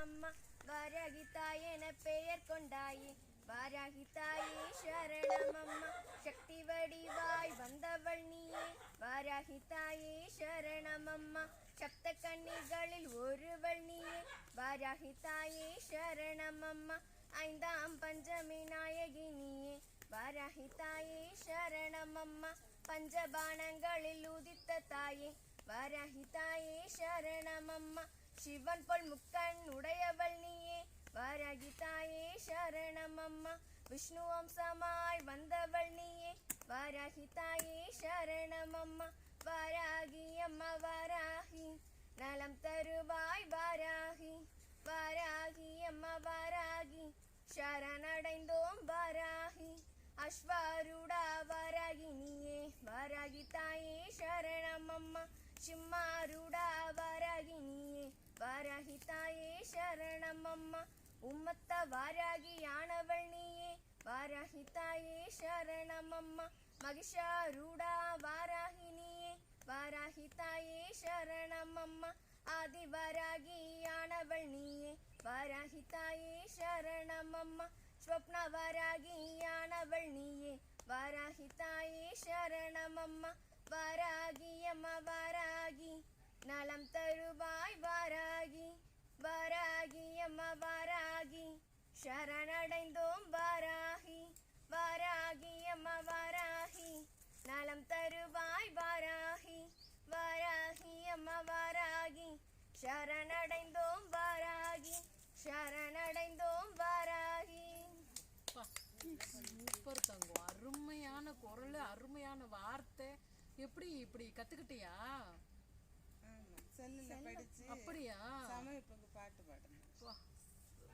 அம்மா வாராகி தாய் என பெயர் கொண்டாயே. வாராகி தாயே சரணம் அம்மா. சக்தி வடிவாய் வந்தவள் நீயே. வாராகி தாயே சரணம் அம்மா. சப்த கண்ணிகளில் ஒருவள் நீயே. வாராகி தாயே சரணம் அம்மா. ஐந்தாம் பஞ்சமி நாயகி நீயே. வாராகி தாயே சரணம் அம்மா. பஞ்சபானங்களில் உதித்த தாயே. வாராகி தாயே சரணம் அம்மா. சிவன் போல் முக்கண் உடையவள் நீயே. வாராகி தாயே சரணம் அம்மா விஷ்ணு வம்சமாய் வந்தவள் நீயே. வாராகி தாயே சரணம் அம்மா வாராகி அம்மா வாராகி. நலம் தருவாய் வாராகி. வாராகி அம்மா வாராகி. சரணடைந்தோம் வாராகி. அஸ்வாருடா வாராகி நீயே. வாராகி தாயே சரணம் அம்மா சிம்மாருடா அம்மா உம்மத்த வாராகி யானவள் நீயே. வாராகி தாயே சரணம் அம்மா மகிஷாருடா வாராகி நீயே. வாராகி தாயே சரணம் அம்மா ஆதி வாராகி யானவள் நீயே. வாராகி தாயே சரணம் அம்மா ஸ்வப்ன வாராகி யானவள் நீயே. வாராகி தாயே சரணம் அம்மா வாராகி. அம்மா வாராகி நலம் தருவாய் வாராகி அம்மா வாராகி சரணடைந்தோம் வாராகி வாராகி அம்மா வாராகி நலம் தருவாய் வாராகி வாராகி அம்மா வாராகி சரணடைந்தோம் வாராகி சரணடைந்தோம் வாராகி. சூப்பர் தங்கம் அருமையான குரல் அருமையான வார்த்தை. எப்படி இப்படி கத்துக்கிட்டியா? அப்படியா?